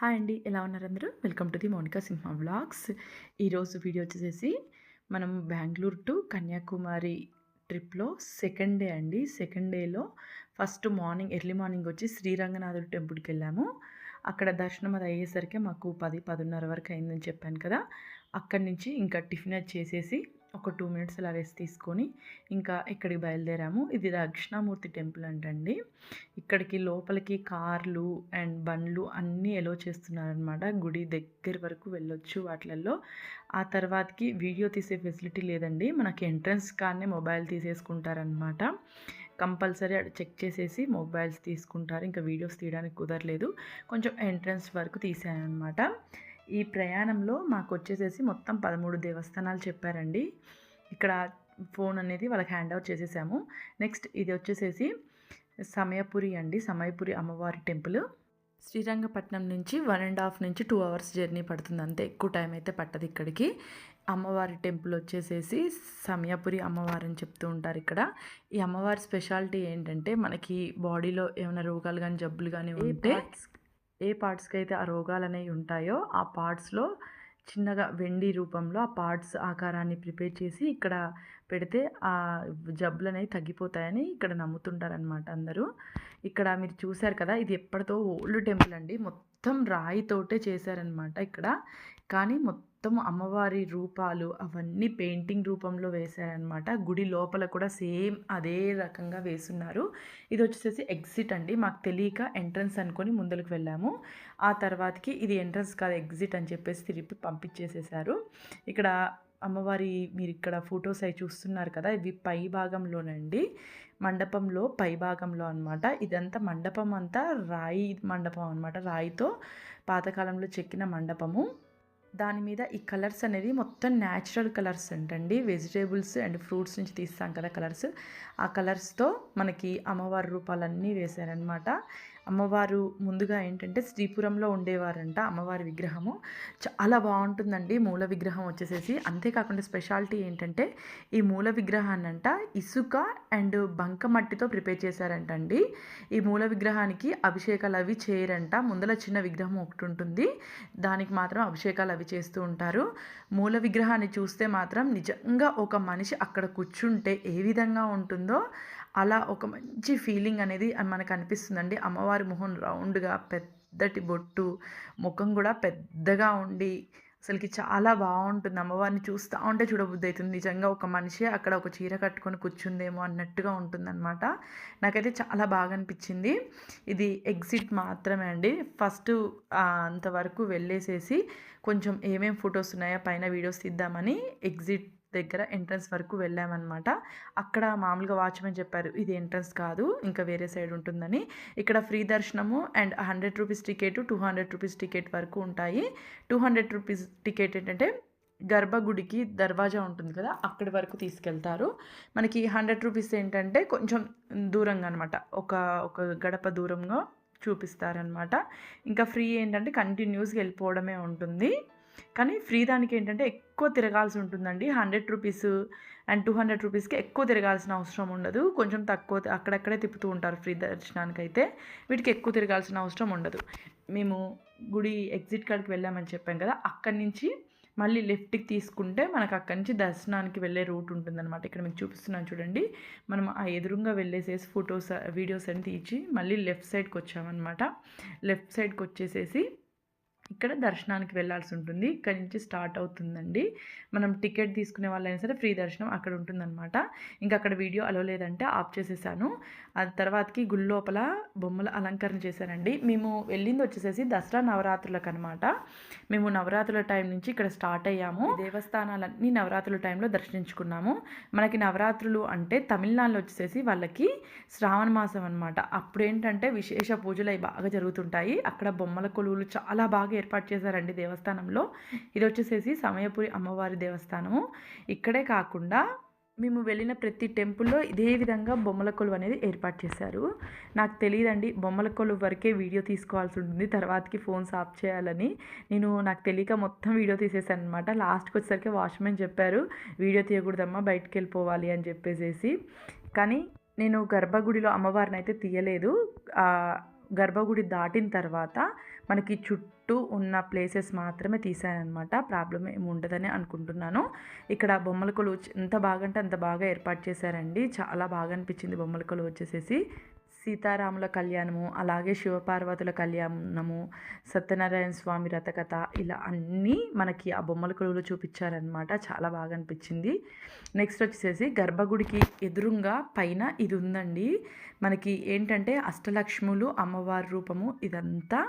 Hi అండి ఎలా ఉన్నారు అందరూ? Welcome to the Mounika Simha vlogs. ఈరోజు వీడియో వచ్చేసేసి మనం బెంగళూరు టు కన్యాకుమారి ట్రిప్లో సెకండ్ డే అండి. సెకండ్ డేలో ఫస్ట్ మార్నింగ్ ఎర్లీ మార్నింగ్ వచ్చి శ్రీరంగనాథుడు టెంపుల్కి వెళ్ళాము. అక్కడ దర్శనం అది అయ్యేసరికి మాకు పది పదిన్నర వరకు అయిందని చెప్పాను కదా. అక్కడి నుంచి ఇంకా టిఫిన్ అది చేసేసి ఒక టూ మినిట్స్ అలా రెస్ట్ తీసుకొని ఇంకా ఇక్కడికి బయలుదేరాము. ఇది దక్షిణామూర్తి టెంపుల్ అంటండి. ఇక్కడికి లోపలికి కార్లు అండ్ బండ్లు అన్నీ ఎలో చేస్తున్నారనమాట గుడి దగ్గర వరకు వెళ్ళొచ్చు వాటిలలో ఆ తర్వాతకి వీడియో తీసే ఫెసిలిటీ లేదండి. మనకి ఎంట్రన్స్ కానీ మొబైల్ తీసేసుకుంటారనమాట కంపల్సరీ అక్కడ చెక్ చేసేసి మొబైల్స్ తీసుకుంటారు. ఇంకా వీడియోస్ తీయడానికి కుదరలేదు. కొంచెం ఎంట్రన్స్ వరకు అనమాట ఈ ప్రయాణంలో మాకు వచ్చేసేసి మొత్తం పదమూడు దేవస్థానాలు చెప్పారండి. ఇక్కడ ఫోన్ అనేది వాళ్ళకి హ్యాండ్ ఓవర్ చేసేసాము. నెక్స్ట్ ఇది వచ్చేసేసి సమయపురి అండి. సమయపురి అమ్మవారి టెంపుల్. శ్రీరంగపట్నం నుంచి వన్ అండ్ హాఫ్ నుంచి టూ అవర్స్ జర్నీ పడుతుంది అంతే. ఎక్కువ టైం అయితే పట్టదు ఇక్కడికి. అమ్మవారి టెంపుల్ వచ్చేసేసి సమయాపురి అమ్మవారు అని చెప్తూ ఉంటారు ఇక్కడ. ఈ అమ్మవారి స్పెషాలిటీ ఏంటంటే మనకి బాడీలో ఏమైనా రోగాలు కానీ జబ్బులు కానీ ఉంటే ఏ పార్ట్స్కి అయితే ఆ రోగాలు అనేవి ఉంటాయో ఆ పార్ట్స్లో చిన్నగా వెండి రూపంలో ఆ పార్ట్స్ ఆకారాన్ని ప్రిపేర్ చేసి ఇక్కడ పెడితే ఆ జబ్బులు అనేవి తగ్గిపోతాయని ఇక్కడ నమ్ముతుంటారనమాట అందరూ. ఇక్కడ మీరు చూశారు కదా ఇది ఎప్పటితో ఓల్డ్ టెంపుల్ అండి. మొత్తం రాయితోటే చేశారనమాట ఇక్కడ. కానీ మొత్తం మొత్తం అమ్మవారి రూపాలు అవన్నీ పెయింటింగ్ రూపంలో వేశారనమాట గుడి లోపల కూడా సేమ్ అదే రకంగా వేసున్నారు. ఇది వచ్చేసి ఎగ్జిట్ అండి. మాకు తెలియక ఎంట్రన్స్ అనుకొని ముందరికి వెళ్ళాము. ఆ తర్వాతకి ఇది ఎంట్రన్స్ కాదు ఎగ్జిట్ అని చెప్పేసి తిరిపి పంపించేసేసారు. ఇక్కడ అమ్మవారి మీరు ఇక్కడ ఫొటోస్ అవి చూస్తున్నారు కదా ఇవి పై భాగంలోనండి. మండపంలో పై భాగంలో అనమాట ఇదంతా మండపం అంతా రాయి మండపం అనమాట రాయితో పాతకాలంలో చెక్కిన మండపము. దాని మీద ఈ కలర్స్ అనేది మొత్తం న్యాచురల్ కలర్స్ అంటండి. వెజిటేబుల్స్ అండ్ ఫ్రూట్స్ నుంచి తీస్తాం కదా కలర్స్. ఆ కలర్స్తో మనకి అమ్మవారి రూపాలన్నీ వేశారనమాట అమ్మవారు ముందుగా ఏంటంటే శ్రీపురంలో ఉండేవారంట అమ్మవారి విగ్రహము. చాలా బాగుంటుందండి మూల విగ్రహం వచ్చేసేసి. అంతేకాకుండా స్పెషాలిటీ ఏంటంటే ఈ మూల విగ్రహాన్ని అంట ఇసుక అండ్ బంక మట్టితో ప్రిపేర్ చేశారంటండి. ఈ మూల విగ్రహానికి అభిషేకాలు అవి చేయరంట. ముందల చిన్న విగ్రహం ఒకటి ఉంటుంది. దానికి మాత్రం అభిషేకాలు అవి చేస్తూ ఉంటారు. మూల విగ్రహాన్ని చూస్తే మాత్రం నిజంగా ఒక మనిషి అక్కడ కూర్చుంటే ఏ విధంగా ఉంటుందో అలా ఒక మంచి ఫీలింగ్ అనేది మనకు అనిపిస్తుందండి. అమ్మవారి మొహం రౌండ్గా పెద్దటి బొట్టు ముఖం కూడా పెద్దగా ఉండి అసలుకి చాలా బాగుంటుంది. అమ్మవారిని చూస్తూ ఉంటే చూడబుద్ధి అవుతుంది నిజంగా ఒక మనిషి అక్కడ ఒక చీర కట్టుకొని కూర్చుందేమో అన్నట్టుగా ఉంటుందన్నమాట. నాకైతే చాలా బాగా అనిపించింది. ఇది ఎగ్జిట్ మాత్రమే అండి. ఫస్ట్ అంతవరకు వెళ్ళేసేసి కొంచెం ఏమేమి ఫొటోస్ ఉన్నాయో పైన వీడియోస్ తీద్దామని ఎగ్జిట్ దగ్గర ఎంట్రన్స్ వరకు వెళ్ళామన్నమాట. అక్కడ మామూలుగా వాచ్మెన్ చెప్పారు ఇది ఎంట్రన్స్ కాదు ఇంకా వేరే సైడ్ ఉంటుందని. ఇక్కడ ఫ్రీ దర్శనము and hundred rupees ticket two hundred rupees ticket వరకు ఉంటాయి. టూ హండ్రెడ్ రూపీస్ టికెట్ ఏంటంటే గర్భగుడికి దర్వాజా ఉంటుంది కదా అక్కడి వరకు తీసుకెళ్తారు. మనకి హండ్రెడ్ రూపీస్ ఏంటంటే కొంచెం దూరంగా అనమాట ఒక ఒక గడప దూరంగా చూపిస్తారనమాట ఇంకా ఫ్రీ ఏంటంటే కంటిన్యూస్గా వెళ్ళిపోవడమే ఉంటుంది. కానీ ఫ్రీ దానికి ఏంటంటే ఎక్కువ తిరగాల్సి ఉంటుందండి. Hundred rupees and two hundred రూపీస్కి ఎక్కువ తిరగాల్సిన అవసరం ఉండదు. కొంచెం తక్కువ అక్కడక్కడే తిప్పుతూ ఉంటారు ఫ్రీ దర్శనానికి అయితే వీటికి ఎక్కువ తిరగాల్సిన అవసరం ఉండదు. మేము గుడి ఎగ్జిట్ కాడికి వెళ్ళామని చెప్పాం కదా అక్కడి నుంచి మళ్ళీ లెఫ్ట్కి తీసుకుంటే మనకు అక్కడి నుంచి దర్శనానికి వెళ్ళే రూట్ ఉంటుందన్నమాట. ఇక్కడ మీకు చూపిస్తున్నాను చూడండి. మనం ఆ ఎదురుగా వెళ్ళేసేసి ఫొటోస్ వీడియోస్ అని తీసి మళ్ళీ లెఫ్ట్ సైడ్కి వచ్చామన్నమాట. లెఫ్ట్ సైడ్కి వచ్చేసేసి ఇక్కడ దర్శనానికి వెళ్ళాల్సి ఉంటుంది. ఇక్కడ నుంచి స్టార్ట్ అవుతుందండి. మనం టికెట్ తీసుకునే వాళ్ళైనా సరే ఫ్రీ దర్శనం అక్కడ ఉంటుందన్నమాట. ఇంకా అక్కడ వీడియో అలో లేదంటే ఆఫ్ చేసేసాను. అది తర్వాతకి గుడి లోపల బొమ్మల అలంకరణ చేశానండి. మేము వెళ్ళింది వచ్చేసేసి దసరా నవరాత్రులకు అనమాట మేము నవరాత్రుల టైం నుంచి ఇక్కడ స్టార్ట్ అయ్యాము. దేవస్థానాలన్నీ నవరాత్రుల టైంలో దర్శించుకున్నాము. మనకి నవరాత్రులు అంటే తమిళనాడులో వచ్చేసేసి వాళ్ళకి శ్రావణ మాసం అనమాట అప్పుడు ఏంటంటే విశేష పూజలు అవి బాగా జరుగుతుంటాయి. అక్కడ బొమ్మల కొలువులు చాలా బాగా ఏర్పాటు చేశారండి దేవస్థానంలో. ఇది వచ్చేసేసి సమయపురి అమ్మవారి దేవస్థానము. ఇక్కడే కాకుండా మేము వెళ్ళిన ప్రతి టెంపుల్లో ఇదే విధంగా బొమ్మల కొలువు అనేది ఏర్పాటు చేశారు. నాకు తెలియదండి బొమ్మల కొలువు వరకే వీడియో తీసుకోవాల్సి ఉంటుంది తర్వాతకి ఫోన్స్ ఆఫ్ చేయాలని. నేను నాకు తెలియక మొత్తం వీడియో తీసేసాను అనమాట లాస్ట్కి వచ్చేసరికి వాచ్మెన్ చెప్పారు వీడియో తీయకూడదమ్మా బయటికి వెళ్ళిపోవాలి అని చెప్పేసేసి. కానీ నేను గర్భగుడిలో అమ్మవారిని అయితే తీయలేదు గర్భగుడి దాటిన తర్వాత మనకి చుట్టూ ఉన్న ప్లేసెస్ మాత్రమే తీసానమాట ప్రాబ్లం ఏమి ఉండదని అనుకుంటున్నాను. ఇక్కడ బొమ్మల కొలువు ఎంత బాగా అంటే అంత బాగా ఏర్పాటు చేశారండి. చాలా బాగా అనిపించింది బొమ్మల కొలువు వచ్చేసేసి. సీతారాముల కళ్యాణము అలాగే శివపార్వతుల కళ్యాణము సత్యనారాయణ స్వామి రథకథ ఇలా అన్నీ మనకి ఆ బొమ్మల కొలువులో చూపించారనమాట చాలా బాగా అనిపించింది నెక్స్ట్ వచ్చేసి గర్భగుడికి ఎదురుగా పైన ఇది ఉందండి మనకి ఏంటంటే అష్టలక్ష్ములు అమ్మవారి రూపము ఇదంతా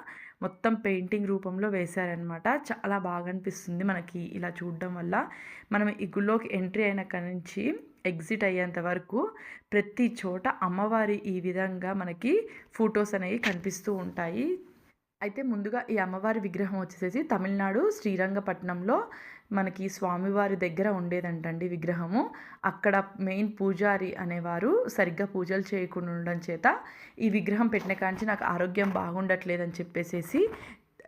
మొత్తం పెయింటింగ్ రూపంలో వేశారనమాట చాలా బాగా అనిపిస్తుంది మనకి ఇలా చూడడం వల్ల. మనం ఈ గుళ్ళోకి ఎంట్రీ అయిన నుంచి ఎగ్జిట్ అయ్యేంత వరకు ప్రతి చోట అమ్మవారి ఈ విధంగా మనకి ఫొటోస్ అనేవి కనిపిస్తూ ఉంటాయి. అయితే ముందుగా ఈ అమ్మవారి విగ్రహం వచ్చేసేసి తమిళనాడు శ్రీరంగపట్నంలో మనకి స్వామివారి దగ్గర ఉండేదంటండి విగ్రహము. అక్కడ మెయిన్ పూజారి అనేవారు సరిగ్గా పూజలు చేయకుండా ఉండడం చేత ఈ విగ్రహం పెట్టిన కాంచి నాకు ఆరోగ్యం బాగుండట్లేదని చెప్పేసేసి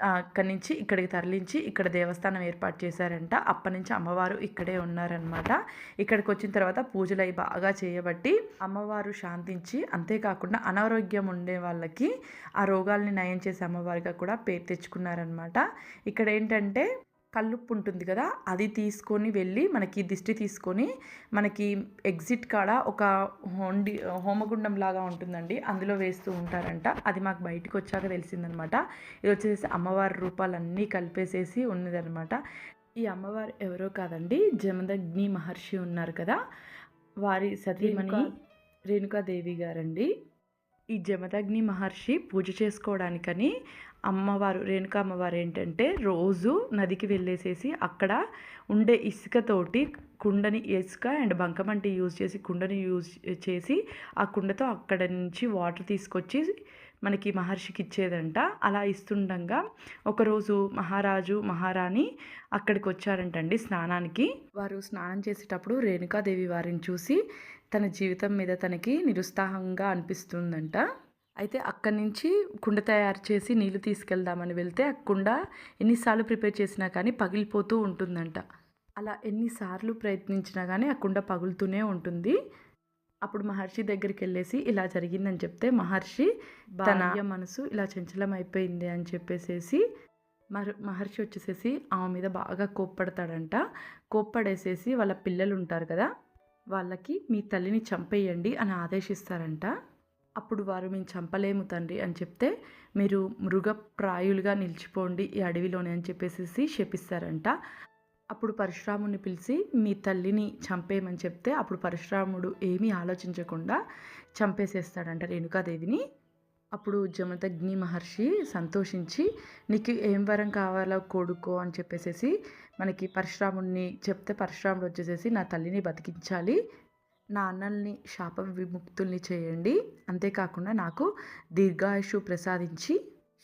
అక్కడి నుంచి ఇక్కడికి తరలించి ఇక్కడ దేవస్థానం ఏర్పాటు చేశారంట. అప్పటి నుంచి అమ్మవారు ఇక్కడే ఉన్నారనమాట ఇక్కడికి వచ్చిన తర్వాత పూజలు అవి బాగా చేయబట్టి అమ్మవారు శాంతించి అంతేకాకుండా అనారోగ్యం ఉండే వాళ్ళకి ఆ రోగాల్ని నయం చేసే అమ్మవారిగా కూడా పేరు తెచ్చుకున్నారనమాట ఇక్కడ ఏంటంటే కల్లుప్పు ఉంటుంది కదా అది తీసుకొని వెళ్ళి మనకి దిష్టి తీసుకొని మనకి ఎగ్జిట్ కాడ ఒక హోండి హోమగుండం లాగా ఉంటుందండి. అందులో వేస్తూ ఉంటారంట. అది మాకు బయటకు వచ్చాక తెలిసిందనమాట. ఇది వచ్చేసి అమ్మవారి రూపాలన్నీ కలిపేసేసి ఉన్నదనమాట. ఈ అమ్మవారు ఎవరో కాదండి జమదగ్ని మహర్షి ఉన్నారు కదా. వారి సతీమణి రేణుకా- రేణుకాదేవి గారండి. ఈ జమదగ్ని మహర్షి పూజ చేసుకోవడానికని అమ్మవారు రేణుకా అమ్మవారు ఏంటంటే రోజు నదికి వెళ్ళేసేసి అక్కడ ఉండే ఇసుకతోటి కుండని ఇసుక అండ్ బంకమంటి యూజ్ చేసి కుండని యూజ్ చేసి ఆ కుండతో అక్కడ నుంచి వాటర్ తీసుకొచ్చి మనకి మహర్షికి ఇచ్చేదంట. అలా ఇస్తుండగా ఒకరోజు మహారాజు మహారాణి అక్కడికి వచ్చారంటండి స్నానానికి. వారు స్నానం చేసేటప్పుడు రేణుకాదేవి వారిని చూసి తన జీవితం మీద తనకి నిరుత్సాహంగా అనిపిస్తుందంట. అయితే అక్కడి నుంచి కుండ తయారు చేసి నీళ్ళు తీసుకెళ్దామని వెళ్తే ఆ కుండ ఎన్నిసార్లు ప్రిపేర్ చేసినా కానీ పగిలిపోతూ ఉంటుందంట. అలా ఎన్నిసార్లు ప్రయత్నించినా కానీ ఆ కుండ పగులుతూనే ఉంటుంది. అప్పుడు మహర్షి దగ్గరికి వెళ్ళేసి ఇలా జరిగిందని చెప్తే మహర్షి తన మనసు ఇలా చంచలం అయిపోయింది అని చెప్పేసేసి మహర్ మహర్షి వచ్చేసేసి ఆమె మీద బాగా కోప్పడతాడంట. కోప్పడేసేసి వాళ్ళ పిల్లలు ఉంటారు కదా వాళ్ళకి మీ తల్లిని చంపేయండి అని ఆదేశిస్తారంట. అప్పుడు వారు మేము చంపలేము తండ్రి అని చెప్తే మీరు మృగప్రాయులుగా నిలిచిపోండి ఈ అడవిలోనే అని చెప్పేసి శపిస్తారంట. అప్పుడు పరశురాముని పిలిచి మీ తల్లిని చంపేయమని చెప్తే అప్పుడు పరశురాముడు ఏమీ ఆలోచించకుండా చంపేసేస్తాడంట రేణుకాదేవిని. అప్పుడు జమదగ్ని మహర్షి సంతోషించి నీకు ఏం వరం కావాలో కోడుకో అని చెప్పేసేసి మనకి పరశురాముడిని చెప్తే పరశురాముడు వచ్చేసేసి నా తల్లిని బతికించాలి నా అన్నల్ని శాప విముక్తుల్ని చేయండి. అంతేకాకుండా నాకు దీర్ఘాయుషు ప్రసాదించి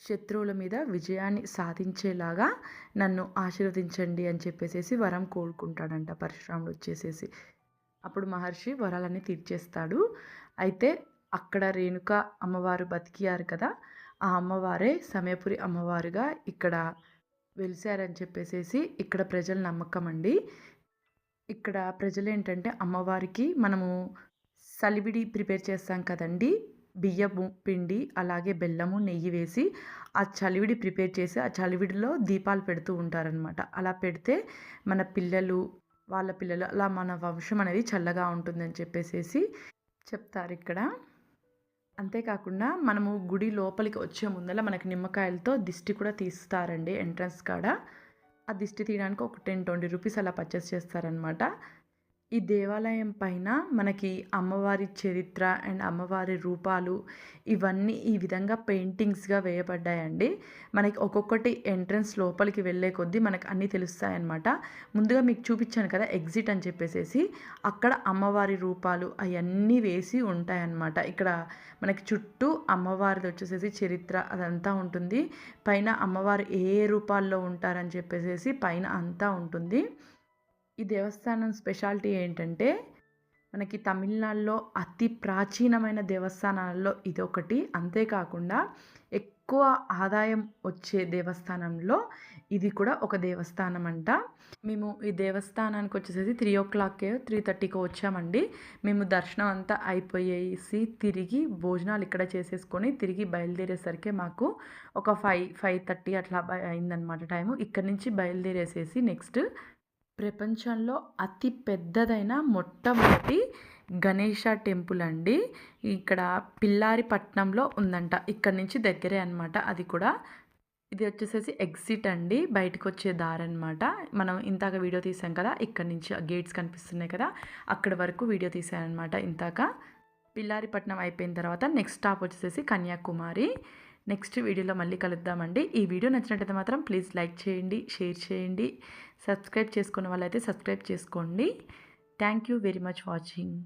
శత్రువుల మీద విజయాన్ని సాధించేలాగా నన్ను ఆశీర్వదించండి అని చెప్పేసేసి వరం కోరుకుంటాడంట పరశురాముడు వచ్చేసేసి. అప్పుడు మహర్షి వరాలన్నీ తీర్చేస్తాడు. అయితే అక్కడ రేణుక అమ్మవారు బతికియారు కదా ఆ అమ్మవారే సమయపురి అమ్మవారుగా ఇక్కడ వెలిసారని చెప్పేసేసి ఇక్కడ ప్రజల నమ్మకం అండి. ఇక్కడ ప్రజలు ఏంటంటే అమ్మవారికి మనము సలివిడి ప్రిపేర్ చేస్తాం కదండి. బియ్యము పిండి అలాగే బెల్లము నెయ్యి వేసి ఆ చలివిడి ప్రిపేర్ చేసి ఆ చలివిడిలో దీపాలు పెడుతూ ఉంటారనమాట అలా పెడితే మన పిల్లలు వాళ్ళ పిల్లలు అలా మన వంశం అనేది చల్లగా ఉంటుందని చెప్పేసేసి చెప్తారు ఇక్కడ. అంతేకాకుండా మనము గుడి లోపలికి వచ్చే ముందర మనకి నిమ్మకాయలతో దిష్టి కూడా తీస్తారండి ఎంట్రన్స్ కాడ. ఆ దిష్టి తీయడానికి ఒక టెన్ ట్వంటీ రూపీస్ అలా పర్చేస్ చేస్తారనమాట ఈ దేవాలయం పైన మనకి అమ్మవారి చరిత్ర అండ్ అమ్మవారి రూపాలు ఇవన్నీ ఈ విధంగా పెయింటింగ్స్గా వేయబడ్డాయండి. మనకి ఒక్కొక్కటి ఎంట్రన్స్ లోపలికి వెళ్ళే కొద్దీ మనకు అన్నీ తెలుస్తాయన్నమాట. ముందుగా మీకు చూపించాను కదా ఎగ్జిట్ అని చెప్పేసేసి. అక్కడ అమ్మవారి రూపాలు అవన్నీ వేసి ఉంటాయన్నమాట. ఇక్కడ మనకి చుట్టూ అమ్మవారిది వచ్చేసేసి చరిత్ర అదంతా ఉంటుంది. పైన అమ్మవారు ఏ ఏ రూపాల్లో ఉంటారని చెప్పేసేసి పైన అంతా ఉంటుంది. ఈ దేవస్థానం స్పెషాలిటీ ఏంటంటే మనకి తమిళనాడులో అతి ప్రాచీనమైన దేవస్థానాల్లో ఇది ఒకటి అంతేకాకుండా ఎక్కువ ఆదాయం వచ్చే దేవస్థానంలో ఇది కూడా ఒక దేవస్థానం అంట మేము ఈ దేవస్థానానికి వచ్చేసేసి త్రీ ఓ క్లాక్కే త్రీ థర్టీకి వచ్చామండి. మేము దర్శనం అంతా అయిపోయేసి తిరిగి భోజనాలు ఇక్కడ చేసేసుకొని తిరిగి బయలుదేరేసరికి మాకు ఒక ఫైవ్ ఫైవ్ థర్టీ అట్లా అయిందనమాట టైము. ఇక్కడ నుంచి బయలుదేరేసేసి నెక్స్ట్ ప్రపంచంలో అతి పెద్దదైన మొట్టమొదటి గణేష టెంపుల్ అండి. ఇక్కడ పిల్లారిపట్నంలో ఉందంట. ఇక్కడ నుంచి దగ్గరే అనమాట అది కూడా. ఇది వచ్చేసేసి ఎగ్జిట్ అండి. బయటకు వచ్చే దారి అనమాట మనం ఇంతాక వీడియో తీసాం కదా ఇక్కడ నుంచి గేట్స్ కనిపిస్తున్నాయి కదా అక్కడ వరకు వీడియో తీసాను అనమాట ఇంతాక. పిల్లారిపట్నం అయిపోయిన తర్వాత నెక్స్ట్ స్టాప్ వచ్చేసేసి కన్యాకుమారి. నెక్స్ట్ వీడియోలో మళ్ళీ కలుద్దామండి. ఈ వీడియో నచ్చినట్టయితే మాత్రం ప్లీజ్ లైక్ చేయండి షేర్ చేయండి. సబ్స్క్రైబ్ చేసుకున్న వాళ్ళైతే సబ్స్క్రైబ్ చేసుకోండి. Thank you very much watching.